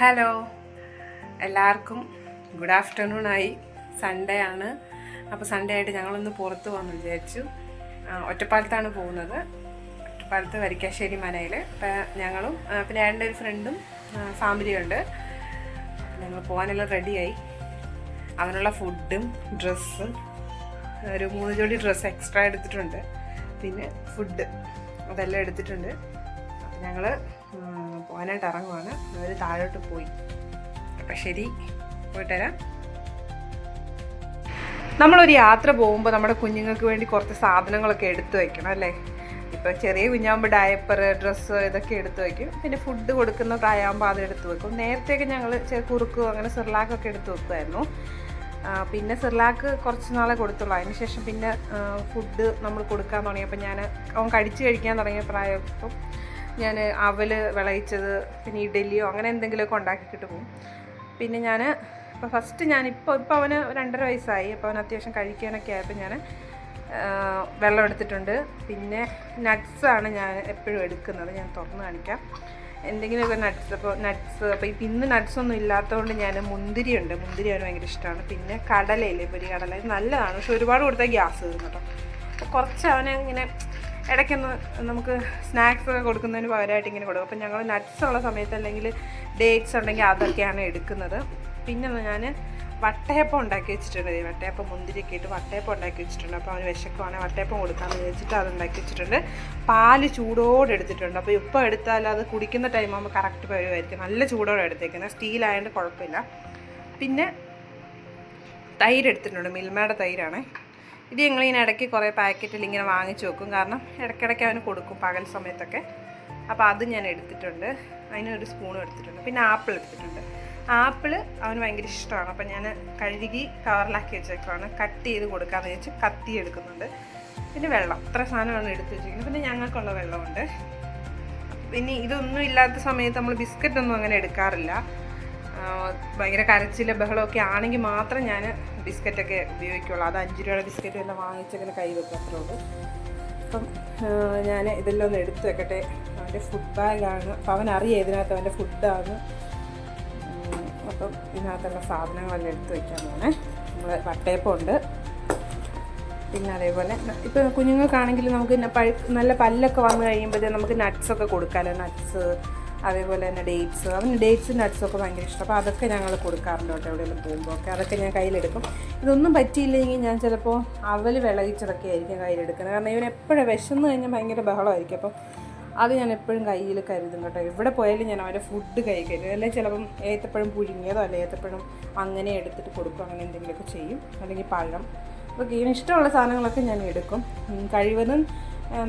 Hello. എല്ലാവർക്കും good afternoon ആയി. Sunday ആണ്. അപ്പോൾ സൺഡേ ആയിട്ട് ഞങ്ങളൊന്ന് പുറത്ത് വന്ന് വിചാരിച്ചു. ഒറ്റപ്പാലത്താണ് പോകുന്നത്. ഒറ്റപ്പാലത്ത് വരിക്കാശ്ശേരി മനയിൽ അപ്പോൾ ഞങ്ങളും പിന്നെ ഏട്ടന്റെ ഒരു ഫ്രണ്ടും ഫാമിലിയും ഉണ്ട്. അപ്പോൾ ഞങ്ങൾ പോകാനെല്ലാം റെഡിയായി അവനുള്ള ഫുഡും ഡ്രസ്സും ഒരു മൂന്ന് ജോഡി ഡ്രസ്സ് എക്സ്ട്രാ എടുത്തിട്ടുണ്ട്. പിന്നെ ഫുഡ് അതെല്ലാം എടുത്തിട്ടുണ്ട്. അപ്പം ഞങ്ങൾ പോകാനായിട്ട് ഇറങ്ങുവാണ്. അവർ താഴോട്ട് പോയി. അപ്പം ശരി പോയിട്ട് വരാം. നമ്മളൊരു യാത്ര പോകുമ്പോൾ നമ്മുടെ കുഞ്ഞുങ്ങൾക്ക് വേണ്ടി കുറച്ച് സാധനങ്ങളൊക്കെ എടുത്തു വയ്ക്കണം അല്ലേ? ഇപ്പോൾ ചെറിയ കുഞ്ഞാകുമ്പോൾ ഡയപ്പർ ഡ്രസ്സ് ഇതൊക്കെ എടുത്തു വയ്ക്കും പിന്നെ ഫുഡ് കൊടുക്കുന്ന പ്രായമാകുമ്പോൾ അത് എടുത്തു വെക്കും. നേരത്തെയൊക്കെ ഞങ്ങൾ കുറുക്കും അങ്ങനെ സിർലാക്കൊക്കെ എടുത്തു വെക്കുമായിരുന്നു പിന്നെ സിർലാക്ക് കുറച്ച് നാളെ കൊടുത്തുള്ളൂ. അതിനുശേഷം പിന്നെ ഫുഡ് നമ്മൾ കൊടുക്കാൻ തുടങ്ങിയപ്പോൾ ഞാൻ അവൻ കഴിച്ച് കഴിക്കാൻ തുടങ്ങിയ പ്രായപ്പം ഞാൻ അവൽ വിളയിച്ചത് പിന്നെ ഇഡലിയോ അങ്ങനെ എന്തെങ്കിലുമൊക്കെ ഉണ്ടാക്കിക്കിട്ട് പോകും പിന്നെ ഞാൻ ഇപ്പോൾ ഫസ്റ്റ് ഞാൻ ഇപ്പോൾ ഇപ്പോൾ അവന് രണ്ടര വയസ്സായി. അപ്പോൾ അവൻ അത്യാവശ്യം കഴിക്കാനൊക്കെ ആയപ്പോൾ ഞാൻ വെള്ളം എടുത്തിട്ടുണ്ട്. പിന്നെ നട്ട്സാണ് ഞാൻ എപ്പോഴും എടുക്കുന്നത്. ഞാൻ തുറന്ന് കാണിക്കാം. എന്തെങ്കിലുമൊക്കെ നട്ട്സ് അപ്പോൾ നട്ട്സ് അപ്പോൾ ഇപ്പം ഇന്ന് നട്ട്സ് ഒന്നും ഇല്ലാത്തതുകൊണ്ട് ഞാൻ മുന്തിരി ഉണ്ട്. മുന്തിരി അവന് ഭയങ്കര ഇഷ്ടമാണ്. പിന്നെ കടലയില്ലേ പൊരി കടല. നല്ലതാണ്. പക്ഷെ ഒരുപാട് കൊടുത്താൽ ഗ്യാസ് തീർന്നു കേട്ടോ കുറച്ച് അവനെ ഇങ്ങനെ ഇടയ്ക്കൊന്ന് നമുക്ക് സ്നാക്സ് ഒക്കെ കൊടുക്കുന്നതിന് പകരമായിട്ട് ഇങ്ങനെ കൊടുക്കും. അപ്പം ഞങ്ങൾ നട്ട്സ് ഉള്ള സമയത്ത് അല്ലെങ്കിൽ ഡേറ്റ്സ് ഉണ്ടെങ്കിൽ അതൊക്കെയാണ് എടുക്കുന്നത്. പിന്നെ ഞാൻ വട്ടയപ്പം ഉണ്ടാക്കി വെച്ചിട്ടുണ്ട്. വട്ടയപ്പം മുന്തിരിയൊക്കെ ഇട്ട് വട്ടയപ്പം ഉണ്ടാക്കി വെച്ചിട്ടുണ്ട്. അപ്പോൾ അവന് വിശക്കുവാണെങ്കിൽ വട്ടയപ്പം കൊടുക്കാമെന്ന് വിചാരിച്ചിട്ട് അത് ഉണ്ടാക്കി വെച്ചിട്ടുണ്ട്. പാൽ ചൂടോടെ എടുത്തിട്ടുണ്ട്. അപ്പോൾ ഇപ്പോൾ എടുത്താൽ അത് കുടിക്കുന്ന ടൈം ആകുമ്പോൾ കറക്റ്റ് പരുവായിരിക്കും. നല്ല ചൂടോടെ എടുത്തേക്കുന്നത്. സ്റ്റീലായതുകൊണ്ട് കുഴപ്പമില്ല. പിന്നെ തൈര് എടുത്തിട്ടുണ്ട്. മിൽമയുടെ തൈരാണ്. ഇത് ഞങ്ങൾ ഇതിന് ഇടയ്ക്ക് കുറേ പാക്കറ്റിൽ ഇങ്ങനെ വാങ്ങിച്ച് വെക്കും. കാരണം ഇടയ്ക്കിടയ്ക്ക് അവന് കൊടുക്കും പകൽ സമയത്തൊക്കെ. അപ്പോൾ അത് ഞാൻ എടുത്തിട്ടുണ്ട്. അതിനൊരു സ്പൂണും എടുത്തിട്ടുണ്ട്. പിന്നെ ആപ്പിൾ എടുത്തിട്ടുണ്ട്. ആപ്പിൾ അവന് ഭയങ്കര ഇഷ്ടമാണ്. അപ്പം ഞാൻ കഴുകി കവറിലാക്കി വെച്ചേക്കുവാണ്. കട്ട് ചെയ്ത് കൊടുക്കാമെന്ന് വെച്ച് കത്തി എടുക്കുന്നുണ്ട്. പിന്നെ വെള്ളം. അത്ര സാധനമാണ് എടുത്ത് വെച്ചിരിക്കുന്നത്. പിന്നെ ഞങ്ങൾക്കുള്ള വെള്ളമുണ്ട്. പിന്നെ ഇതൊന്നും ഇല്ലാത്ത സമയത്ത് നമ്മൾ ബിസ്ക്കറ്റ് ഒന്നും അങ്ങനെ എടുക്കാറില്ല. ഭയങ്കര കരച്ചിൽ ബഹളമൊക്കെ ആണെങ്കിൽ മാത്രം ഞാൻ ബിസ്ക്കറ്റൊക്കെ ഉപയോഗിക്കുള്ളൂ. അത് അഞ്ച് രൂപയുടെ ബിസ്ക്കറ്റ് എല്ലാം വാങ്ങിച്ചങ്ങനെ കൈ വെക്കും അത്രേ ഉള്ളൂ അപ്പം ഞാൻ ഇതെല്ലാം ഒന്ന് എടുത്തു വെക്കട്ടെ. അവന്റെ ഫുഡ് ബാഗാണ് അപ്പം അവൻ അറിയാം ഇതിനകത്ത് അവന്റെ ഫുഡാണ് അപ്പം ഇതിനകത്തുള്ള സാധനങ്ങളെല്ലാം എടുത്തു വെക്കാൻ പോണേ. നമ്മൾ വട്ടയപ്പമുണ്ട് പിന്നെ അതേപോലെ ഇപ്പോൾ കുഞ്ഞുങ്ങൾക്കാണെങ്കിൽ നമുക്ക് പഴു നല്ല പല്ലൊക്കെ വന്നു കഴിയുമ്പോഴത്തേ നമുക്ക് നട്ട്സൊക്കെ കൊടുക്കാമല്ലോ നട്ട്സ് അതേപോലെ തന്നെ ഡേറ്റ്സ് അവന് ഡേറ്റ്സ് നട്ട്സൊക്കെ ഭയങ്കര ഇഷ്ടം. അപ്പോൾ അതൊക്കെ ഞങ്ങൾ കൊടുക്കാറുണ്ട് കേട്ടോ എവിടെയെങ്കിലും പോകുമ്പോൾ ഒക്കെ അതൊക്കെ ഞാൻ കയ്യിലെടുക്കും. ഇതൊന്നും പറ്റിയില്ലെങ്കിൽ ഞാൻ ചിലപ്പോൾ അവൽ വിളയിച്ചതൊക്കെ ആയിരിക്കും കയ്യിലെടുക്കുന്നത്. കാരണം ഇവൻ എപ്പോഴും വിശന്ന് കഴിഞ്ഞാൽ ഭയങ്കര ബഹളമായിരിക്കും. അപ്പം അത് ഞാൻ എപ്പോഴും കയ്യിൽ കരുതും കേട്ടോ. എവിടെ പോയാലും ഞാൻ അവന്റെ ഫുഡ് കൈ കരുതും. അല്ലെങ്കിൽ ചിലപ്പം ഏത്തപ്പഴം പുഴുങ്ങിയതോ അല്ലെങ്കിൽ ഏത്തപ്പഴം അങ്ങനെ എടുത്തിട്ട് കൊടുക്കും അങ്ങനെ എന്തെങ്കിലുമൊക്കെ ചെയ്യും. അല്ലെങ്കിൽ പഴം. അപ്പോൾ ഇവന് ഇഷ്ടമുള്ള സാധനങ്ങളൊക്കെ ഞാൻ എടുക്കും. കഴിവതും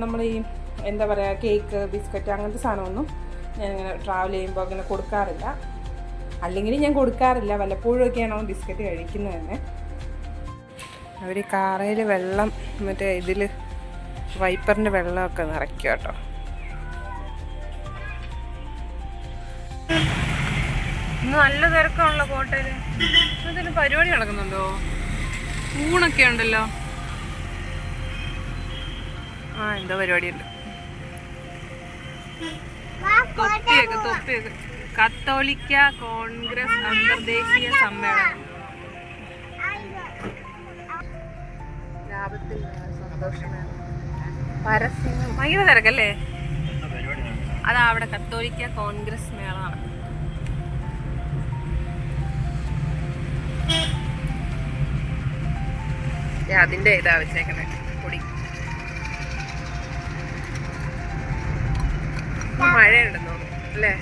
നമ്മൾ ഈ എന്താ പറയുക കേക്ക് ബിസ്ക്കറ്റ് അങ്ങനത്തെ സാധനമൊന്നും ഞാൻ ഇങ്ങനെ ട്രാവൽ ചെയ്യുമ്പോൾ അങ്ങനെ കൊടുക്കാറില്ല. അല്ലെങ്കിൽ ഞാൻ കൊടുക്കാറില്ല. വല്ലപ്പോഴും ഒക്കെയാണ് അവൻ ബിസ്ക്കറ്റ് കഴിക്കുന്നത് തന്നെ അവർ കാറയിൽ വെള്ളം മറ്റേ ഇതിൽ വൈപ്പറിന്റെ വെള്ളമൊക്കെ നിറയ്ക്കും കേട്ടോ. ഇന്ന് നല്ല തിരക്കാണല്ലോ കോട്ടയിൽ എന്തെങ്കിലും പരിപാടി നടക്കുന്നുണ്ടോ? ഊണൊക്കെ ഉണ്ടല്ലോ. ആ എന്തോ പരിപാടിയുണ്ട്. തൊപ്പിയൊക്കെ തൊപ്പിയൊക്കെ. കത്തോലിക്ക കോൺഗ്രസ് അന്തർദേശീയ സമ്മേളനം. ലാഭത്തിൽ സന്തോഷമാണ്. ഭയങ്കര തിരക്കല്ലേ? അതാ അവിടെ കത്തോലിക്ക കോൺഗ്രസ് മേളമാണ് അതിന്റെ ഇതാ വെച്ചേക്കണേ മഴയുണ്ടെന്ന് അല്ലേ?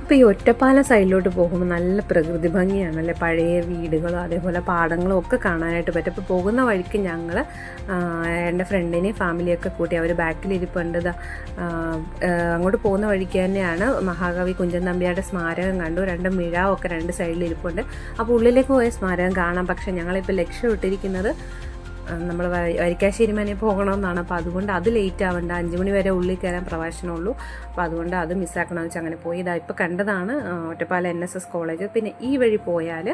അപ്പോൾ ഈ ഒറ്റപ്പാല സൈഡിലോട്ട് പോകുമ്പോൾ നല്ല പ്രകൃതി ഭംഗിയാണല്ലേ? പഴയ വീടുകളും അതേപോലെ പാടങ്ങളും ഒക്കെ കാണാനായിട്ട് പറ്റും. അപ്പോൾ പോകുന്ന വഴിക്ക് ഞങ്ങൾ എന്റെ ഫ്രണ്ടിനെയും ഫാമിലിയൊക്കെ കൂട്ടി അവർ ബാക്കിലിരിപ്പുണ്ട്. അങ്ങോട്ട് പോകുന്ന വഴിക്ക് തന്നെയാണ് മഹാകവി കുഞ്ചൻ നമ്പ്യാരുടെ സ്മാരകം കണ്ടു. രണ്ട് മിഴാവൊക്കെ രണ്ട് സൈഡിൽ ഇരിപ്പുണ്ട് അപ്പോൾ ഉള്ളിലേക്ക് പോയ സ്മാരകം കാണാം. പക്ഷേ ഞങ്ങളിപ്പോൾ ലക്ഷ്യം ഇട്ടിരിക്കുന്നത് നമ്മൾ വരിക്കാശ്ശേരി മനെ പോകണമെന്നാണ്. അപ്പോൾ അതുകൊണ്ട് അത് ലേറ്റ് ആവണ്ട. അഞ്ച് മണി വരെ ഉള്ളിൽ കയറാൻ പ്രവേശനമുള്ളൂ. അപ്പോൾ അതുകൊണ്ട് അത് മിസ്സാക്കണമെന്ന് വെച്ചാൽ അങ്ങനെ പോയി. ഇതാ ഇപ്പോൾ കണ്ടതാണ് Ottapala N S S college പിന്നെ ഈ വഴി പോയാൽ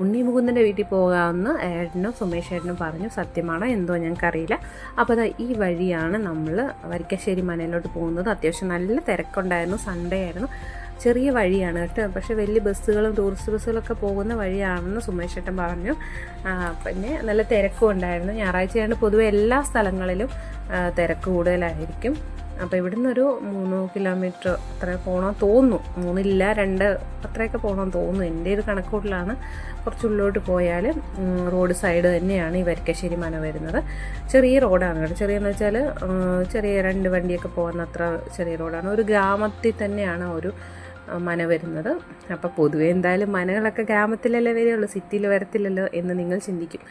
ഉണ്ണി മുകുന്ദന്റെ വീട്ടിൽ പോകാമെന്ന് ഏട്ടനും സുമേഷ് ഏട്ടനും പറഞ്ഞു. സത്യമാണോ? എന്തോ ഞങ്ങൾക്കറിയില്ല. അപ്പോൾ അതാ ഈ വഴിയാണ് നമ്മൾ വരിക്കാശ്ശേരി മനയിലോട്ട് പോകുന്നത്. അത്യാവശ്യം നല്ല തിരക്കുണ്ടായിരുന്നു. സൺഡേ ആയിരുന്നു. ചെറിയ വഴിയാണ് കേട്ടോ. പക്ഷേ വലിയ ബസ്സുകളും ടൂറിസ്റ്റ് ബസ്സുകളൊക്കെ പോകുന്ന വഴിയാണെന്ന് സുമേഷ് ചേട്ടൻ പറഞ്ഞു. പിന്നെ നല്ല തിരക്കും ഉണ്ടായിരുന്നു. ഞായറാഴ്ചയാണ് പൊതുവെ എല്ലാ സ്ഥലങ്ങളിലും തിരക്ക് കൂടുതലായിരിക്കും. അപ്പോൾ ഇവിടുന്ന് ഒരു മൂന്ന് കിലോമീറ്റർ അത്ര പോകണമെന്ന് തോന്നുന്നു. മൂന്നില്ല രണ്ട് അത്രയൊക്കെ പോകണം തോന്നുന്നു. എന്റെ ഒരു കണക്കൂട്ടിലാണ് കുറച്ച് ഉള്ളിലോട്ട് പോയാൽ റോഡ് സൈഡ് തന്നെയാണ് ഈ വരിക്കശ്ശേരി മന വരുന്നത്. ചെറിയ റോഡാണ് കേട്ടോ. ചെറിയെന്ന് വെച്ചാൽ ചെറിയ രണ്ട് വണ്ടിയൊക്കെ പോകുന്ന അത്ര ചെറിയ റോഡാണ്. ഒരു ഗ്രാമത്തിൽ തന്നെയാണ് ഒരു മന വരുന്നത്. അപ്പോൾ പൊതുവേ എന്തായാലും മനകളൊക്കെ ഗ്രാമത്തിലല്ലേ വരികയുള്ളൂ സിറ്റിയിൽ വരത്തില്ലല്ലോ എന്ന് നിങ്ങൾ ചിന്തിക്കും.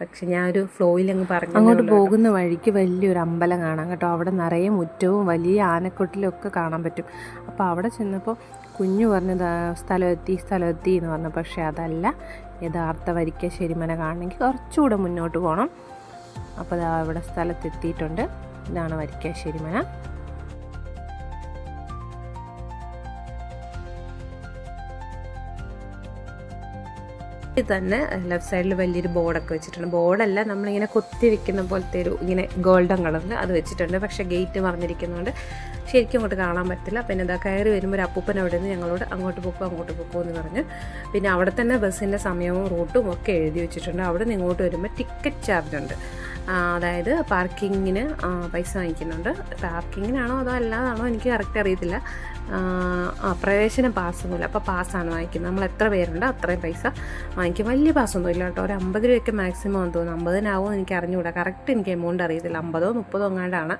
പക്ഷെ ഞാൻ ഒരു ഫ്ലോയിൽ അങ്ങ് പറഞ്ഞു അങ്ങോട്ട് പോകുന്ന വഴിക്ക് വലിയൊരു അമ്പലം കാണാം കേട്ടോ. അവിടെ നിറയെ മുറ്റവും വലിയ ആനക്കൊട്ടിലൊക്കെ കാണാൻ പറ്റും. അപ്പോൾ അവിടെ ചെന്നപ്പോൾ കുഞ്ഞു പറഞ്ഞത് സ്ഥലമെത്തി സ്ഥലം എത്തി സ്ഥലം എത്തി എന്ന് പറഞ്ഞു. പക്ഷേ അതല്ല യഥാർത്ഥ വരിക്കശ്ശേരി മന കാണണമെങ്കിൽ കുറച്ചുകൂടെ മുന്നോട്ട് പോകണം അപ്പോൾ അവിടെ സ്ഥലത്തെത്തിയിട്ടുണ്ട്. ഇതാണ് വരിക്കാശ്ശേരി മന ഇത് തന്നെ ലെഫ്റ്റ് സൈഡിൽ വലിയൊരു ബോർഡൊക്കെ വെച്ചിട്ടുണ്ട്. ബോർഡല്ല നമ്മളിങ്ങനെ കൊത്തി വെക്കുന്ന പോലത്തെ ഒരു ഇങ്ങനെ ഗോൾഡൻ കളറിൽ അത് വെച്ചിട്ടുണ്ട്. പക്ഷേ ഗേറ്റ് മറിഞ്ഞിരിക്കുന്നതുകൊണ്ട് ശരിക്കും അങ്ങോട്ട് കാണാൻ പറ്റില്ല. പിന്നെ എന്താ കയറി വരുമ്പോൾ ഒരു അപ്പൂപ്പൻ അവിടെ നിന്ന് ഞങ്ങളോട് അങ്ങോട്ട് പോക്കോ അങ്ങോട്ട് പോക്കോ എന്ന് പറഞ്ഞ് പിന്നെ അവിടെ തന്നെ ബസ്സിന്റെ സമയവും റൂട്ടും ഒക്കെ എഴുതി വെച്ചിട്ടുണ്ട്. അവിടെ നിന്ന് ഇങ്ങോട്ട് വരുമ്പോൾ ടിക്കറ്റ് ചാർജ് ഉണ്ട്. അതായത് പാർക്കിങ്ങിന് പൈസ വാങ്ങിക്കുന്നുണ്ട്. പാർക്കിങ്ങിനാണോ അതോ അല്ലാതാണോ എനിക്ക് കറക്റ്റ് അറിയത്തില്ല. പ്രവേശന പാസ്സൊന്നുമില്ല അപ്പോൾ പാസ്സാണ് വാങ്ങിക്കുന്നത്. നമ്മൾ എത്ര പേരുണ്ട് അത്രയും പൈസ വാങ്ങിക്കും. വലിയ പാസ്സൊന്നും ഇല്ല കേട്ടോ. ഒരു അമ്പത് രൂപയൊക്കെ മാക്സിമം തോന്നുന്നു. അമ്പതിനാവുമോ എനിക്ക് അറിഞ്ഞുകൂടാ. കറക്റ്റ് എനിക്ക് എമൗണ്ട് അറിയത്തില്ല. അമ്പതോ മുപ്പതോ എങ്ങാണ്ടാണ്.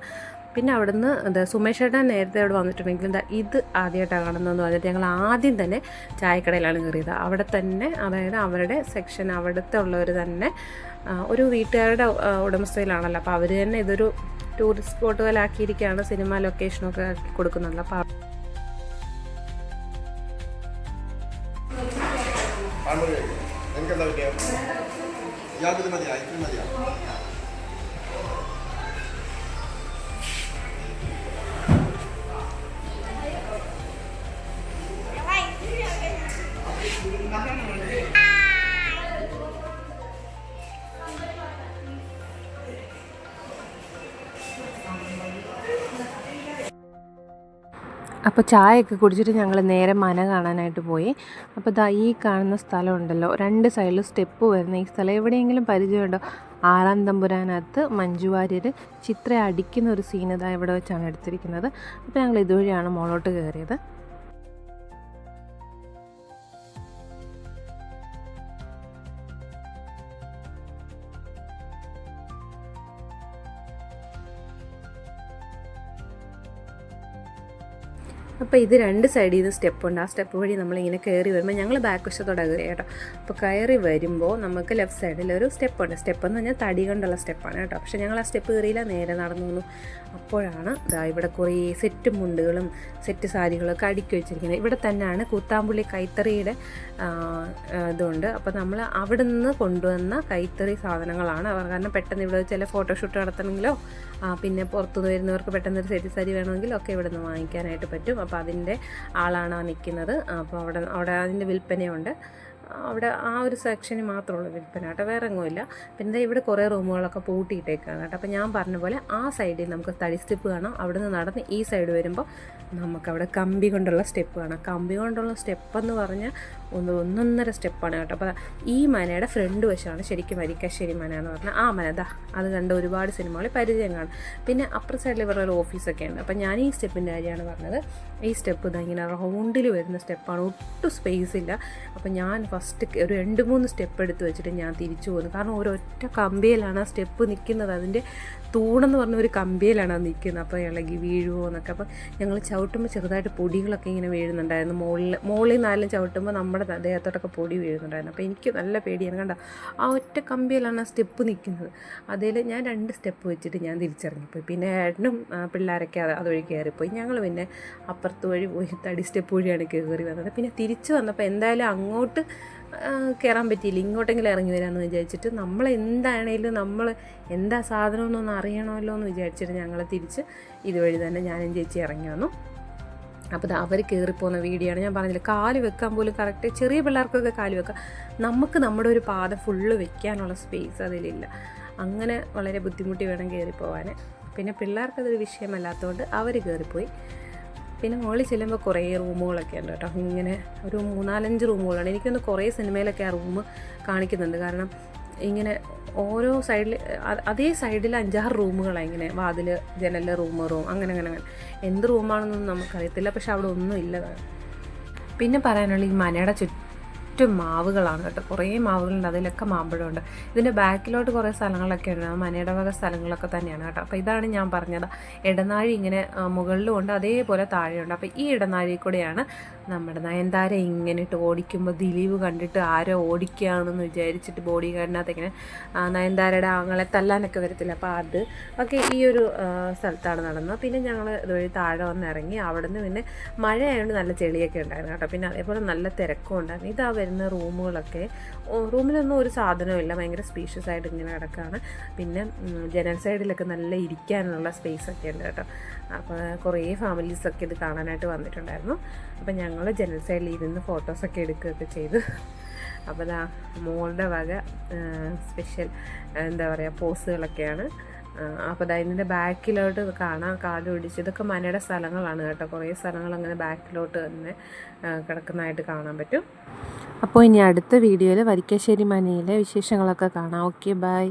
പിന്നെ അവിടുന്ന് എന്താ സുമേഷ് ഏട്ടൻ നേരത്തെ അവിടെ വന്നിട്ടുണ്ടെങ്കിൽ എന്താ ഇത് ആദ്യമായിട്ടാണ് കാണുന്നതെന്ന് പറഞ്ഞിട്ട് ഞങ്ങൾ ആദ്യം തന്നെ ചായക്കടയിലാണ് കയറിയത്. അവിടെ തന്നെ അതായത് അവരുടെ സെക്ഷൻ അവിടുത്തെ ഉള്ളവർ തന്നെ ഒരു വീട്ടുകാരുടെ ഉടമസ്ഥയിലാണല്ലോ. അപ്പോൾ അവർ തന്നെ ഇതൊരു ടൂറിസ്റ്റ് സ്പോട്ട് ആക്കിയിരിക്കുകയാണ് സിനിമ ലൊക്കേഷനൊക്കെ ആക്കി കൊടുക്കുന്നുണ്ടല്ലോ അപ്പോൾ മതിയാ. അപ്പോൾ ചായയൊക്കെ കുടിച്ചിട്ട് ഞങ്ങൾ നേരെ മന കാണാനായിട്ട് പോയി. അപ്പോൾ ദാ ഈ കാണുന്ന സ്ഥലം ഉണ്ടല്ലോ രണ്ട് സൈഡിലും സ്റ്റെപ്പ് വരുന്ന ഈ സ്ഥലം. എവിടെയെങ്കിലും പരിചയമുണ്ടോ? ആറാം തമ്പുരാനകത്ത് മഞ്ജു വാര്യർ ചിത്ര അടിക്കുന്ന ഒരു സീൻ ഇതാ ഇവിടെ വെച്ചാണ് എടുത്തിരിക്കുന്നത്. അപ്പോൾ ഞങ്ങൾ ഇതുവഴിയാണ് മോളോട്ട് കയറിയത്. അപ്പോൾ ഇത് രണ്ട് സൈഡിൽ നിന്ന് സ്റ്റെപ്പുണ്ട് ആ സ്റ്റെപ്പ് വഴി നമ്മളിങ്ങനെ കയറി വരുമ്പോൾ ഞങ്ങൾ ബാക്ക് വശത്തോടെ കയറി കേട്ടോ. അപ്പോൾ കയറി വരുമ്പോൾ നമുക്ക് ലെഫ്റ്റ് സൈഡിൽ ഒരു സ്റ്റെപ്പുണ്ട് സ്റ്റെപ്പ് എന്ന് പറഞ്ഞാൽ തടി കൊണ്ടുള്ള സ്റ്റെപ്പാണ് കേട്ടോ. പക്ഷേ ഞങ്ങൾ ആ സ്റ്റെപ്പ് കയറിയില്ല നേരെ നടന്നു വന്നു. അപ്പോഴാണ് ഇതാ ഇവിടെ കുറേ സെറ്റ് മുണ്ടുകളും സെറ്റ് സാരികളൊക്കെ അടുക്കി വെച്ചിരിക്കുന്നത്. ഇവിടെ തന്നെയാണ് കൂത്താമ്പുള്ളി കൈത്തറിയുടെ ഇതുണ്ട്. അപ്പോൾ നമ്മൾ അവിടെ നിന്ന് കൊണ്ടുവന്ന കൈത്തറി സാധനങ്ങളാണ്. അവർ കാരണം പെട്ടെന്ന് ഇവിടെ ചില ഫോട്ടോഷൂട്ട് നടത്തണമെങ്കിലോ പിന്നെ പുറത്തുനിന്ന് വരുന്നവർക്ക് പെട്ടെന്ന് ഒരു സെറ്റ് സാരി വേണമെങ്കിൽ ഒക്കെ ഇവിടെ നിന്ന് വാങ്ങിക്കാനായിട്ട് പറ്റും. അപ്പോൾ അതിന്റെ ആളാണ് നിൽക്കുന്നത്. അപ്പോൾ അവിടെ അവിടെ അതിന്റെ വിൽപ്പനയുണ്ട്. അവിടെ ആ ഒരു സെക്ഷന് മാത്രമുള്ള വിൽപ്പന കേട്ടോ വേറെ എങ്ങുമില്ല പിന്നെ ഇവിടെ കുറേ റൂമുകളൊക്കെ പൂട്ടിയിട്ടേക്കാണ് കേട്ടോ. അപ്പോൾ ഞാൻ പറഞ്ഞ പോലെ ആ സൈഡിൽ നമുക്ക് തടി സ്റ്റെപ്പ് കാണാം. അവിടെ നിന്ന് നടന്ന് ഈ സൈഡ് വരുമ്പോൾ നമുക്കവിടെ കമ്പി കൊണ്ടുള്ള സ്റ്റെപ്പ് കാണാം. കമ്പി കൊണ്ടുള്ള സ്റ്റെപ്പ് എന്ന് പറഞ്ഞാൽ ഒന്ന് ഒന്നൊന്നര സ്റ്റെപ്പാണ് കേട്ടോ. അപ്പോൾ ഈ മനയുടെ ഫ്രണ്ട് വശമാണ് ശരിക്കും വരിക്കാശ്ശേരി മന എന്ന് പറഞ്ഞാൽ ആ മന. ദാ അത് കണ്ട ഒരുപാട് സിനിമകളിൽ പരിചയം കാണും. പിന്നെ അപ്പുറ സൈഡിൽ ഇവരുടെ ഒരു ഓഫീസൊക്കെ ഉണ്ട്. അപ്പോൾ ഞാൻ ഈ സ്റ്റെപ്പിന്റെ കാര്യമാണ് പറഞ്ഞത്. ഈ സ്റ്റെപ്പ് ഇതാ ഇങ്ങനെ റൗണ്ടിൽ വരുന്ന സ്റ്റെപ്പാണ്. ഒട്ടും സ്പേസ് ഇല്ല. അപ്പോൾ ഞാൻ ഒരു രണ്ട് മൂന്ന് സ്റ്റെപ്പ് എടുത്ത് വെച്ചിട്ട് ഞാൻ തിരിച്ചു പോകുന്നു കാരണം ഒരൊറ്റ കമ്പിയിലാണ് ആ സ്റ്റെപ്പ് നിൽക്കുന്നത്. അതിന്റെ തൂണെന്ന് പറഞ്ഞ ഒരു കമ്പിയിലാണ് നിൽക്കുന്നത്. അപ്പോൾ ഇളകി വീഴുമോ എന്നൊക്കെ. അപ്പോൾ ഞങ്ങൾ ചവിട്ടുമ്പോൾ ചെറുതായിട്ട് പൊടികളൊക്കെ ഇങ്ങനെ വീഴുന്നുണ്ടായിരുന്നു. മുകളിൽ മുകളിൽ നിന്നാലും ചവിട്ടുമ്പോൾ നമ്മുടെ ദേഹത്തോട്ടൊക്കെ പൊടി വീഴുന്നുണ്ടായിരുന്നു. അപ്പോൾ എനിക്ക് നല്ല പേടിയാണ്. കണ്ട? ആ ഒറ്റ കമ്പിയിലാണ് ആ സ്റ്റെപ്പ് നിൽക്കുന്നത്. അതിൽ ഞാൻ രണ്ട് സ്റ്റെപ്പ് വെച്ചിട്ട് ഞാൻ തിരിച്ചിറങ്ങിപ്പോയി പിന്നെ ഏട്ടനും പിള്ളേരൊക്കെ അത് അതുവഴി കയറിപ്പോയി. ഞങ്ങൾ പിന്നെ അപ്പുറത്ത് വഴി പോയി തടി സ്റ്റെപ്പ് വഴിയാണ് കയറി വന്നത്. പിന്നെ തിരിച്ചു വന്നപ്പോൾ എന്തായാലും അങ്ങോട്ട് കയറാൻ പറ്റിയില്ല. ഇങ്ങോട്ടെങ്കിലും ഇറങ്ങി വരാമെന്ന് വിചാരിച്ചിട്ട് നമ്മൾ എന്താണേലും നമ്മൾ എന്താ സാധനം എന്നൊന്ന് അറിയണമല്ലോ എന്ന് വിചാരിച്ചിട്ട് ഞങ്ങളെ തിരിച്ച് ഇതുവഴി തന്നെ ഞാനും ചേച്ചി ഇറങ്ങി വന്നു. അപ്പോൾ അവർ കയറിപ്പോകുന്ന വീഡിയോ ആണ് ഞാൻ പറഞ്ഞില്ല കാൽ വെക്കാൻ പോലും കറക്റ്റ് ചെറിയ പിള്ളേർക്കൊക്കെ കാൽ വെക്കാം. നമുക്ക് നമ്മുടെ ഒരു പാത ഫുള്ള് വെക്കാനുള്ള സ്പേസ് അതിലില്ല. അങ്ങനെ വളരെ ബുദ്ധിമുട്ടി വേണം കയറിപ്പോവാൻ പിന്നെ പിള്ളേർക്കതൊരു വിഷയമല്ലാത്തതുകൊണ്ട് അവർ കയറിപ്പോയി പിന്നെ മുകളിൽ ചെല്ലുമ്പോൾ കുറേ റൂമുകളൊക്കെ ഉണ്ട് കേട്ടോ. ഇങ്ങനെ ഒരു മൂന്നാലഞ്ച് റൂമുകളാണ്. എനിക്കൊന്ന് കുറേ സിനിമയിലൊക്കെ ആ റൂം കാണിക്കുന്നുണ്ട്. കാരണം ഇങ്ങനെ ഓരോ സൈഡിൽ അതേ സൈഡിൽ അഞ്ചാറ് റൂമുകളാണ് ഇങ്ങനെ. വാതിൽ ജനൽ റൂം റൂം അങ്ങനെ അങ്ങനെ അങ്ങനെ. എന്ത് റൂമാണെന്നൊന്നും നമുക്കറിയത്തില്ല. പക്ഷെ അവിടെ ഒന്നും ഇല്ല. പിന്നെ പറയാനുള്ള ഈ മനയുടെ ചുറ്റും മാവുകളാണ് കേട്ടോ. കുറേ മാവുകളുണ്ട് അതിലൊക്കെ മാമ്പഴമുണ്ട്. ഇതിന്റെ ബാക്കിലോട്ട് കുറേ സ്ഥലങ്ങളൊക്കെ ഉണ്ട്. മനയുടെ വക സ്ഥലങ്ങളൊക്കെ തന്നെയാണ് കേട്ടോ. അപ്പോൾ ഇതാണ് ഞാൻ പറഞ്ഞത്. ഇടനാഴി ഇങ്ങനെ മുകളിലും ഉണ്ട് അതേപോലെ താഴെയുണ്ട്. അപ്പോൾ ഈ ഇടനാഴി കൂടെയാണ് നമ്മുടെ നയൻതാര ഇങ്ങനെ ഇട്ട് ഓടിക്കുമ്പോൾ ദിലീപ് കണ്ടിട്ട് ആരോ ഓടിക്കുകയാണെന്ന് വിചാരിച്ചിട്ട് ബോഡി ഗാർഡിനകത്ത് ഇങ്ങനെ നയൻതാരയുടെ ആങ്ങളെ തല്ലാനൊക്കെ വരത്തില്ല. അപ്പോൾ അത് ഒക്കെ ഈ ഒരു സ്ഥലത്താണ് നടന്നത്. പിന്നെ ഞങ്ങൾ ഇതുവഴി താഴെ വന്നിറങ്ങി അവിടെ നിന്ന് പിന്നെ മഴയായതുകൊണ്ട് നല്ല ചെളിയൊക്കെ ഉണ്ടായിരുന്നു കേട്ടോ. പിന്നെ അതേപോലെ നല്ല തിരക്കും ഉണ്ടായിരുന്നു. ഇതാ വരുന്ന റൂമുകളൊക്കെ റൂമിലൊന്നും ഒരു സാധനവും ഭയങ്കര സ്പീഷ്യസ് ആയിട്ട് ഇങ്ങനെ കിടക്കുകയാണ് പിന്നെ ജനൽ സൈഡിലൊക്കെ നല്ല ഇരിക്കാനുള്ള സ്പേസ് ഒക്കെ ഉണ്ട് കേട്ടോ. അപ്പോൾ കുറേ ഫാമിലീസൊക്കെ ഇത് കാണാനായിട്ട് വന്നിട്ടുണ്ടായിരുന്നു. അപ്പോൾ ഞങ്ങൾ ജനൽ സൈഡിൽ ഇരുന്ന് ഫോട്ടോസൊക്കെ എടുക്കുകയൊക്കെ ചെയ്തു. അപ്പോൾ ദാ മോളുടെ വക സ്പെഷ്യൽ എന്താ പറയുക പോസുകളൊക്കെയാണ് അപ്പോൾ ദാ ഇതിന്റെ ബാക്കിലോട്ട് കാണാം. കാട് പിടിച്ച് ഇതൊക്കെ മനയുടെ സ്ഥലങ്ങളാണ് കേട്ടോ. കുറേ സ്ഥലങ്ങൾ അങ്ങനെ ബാക്കിലോട്ട് തന്നെ കിടക്കുന്നതായിട്ട് കാണാൻ പറ്റും. അപ്പോൾ ഇനി അടുത്ത വീഡിയോയിൽ വരിക്കാശ്ശേരി മനയിലെ വിശേഷങ്ങളൊക്കെ കാണാം. Okay bye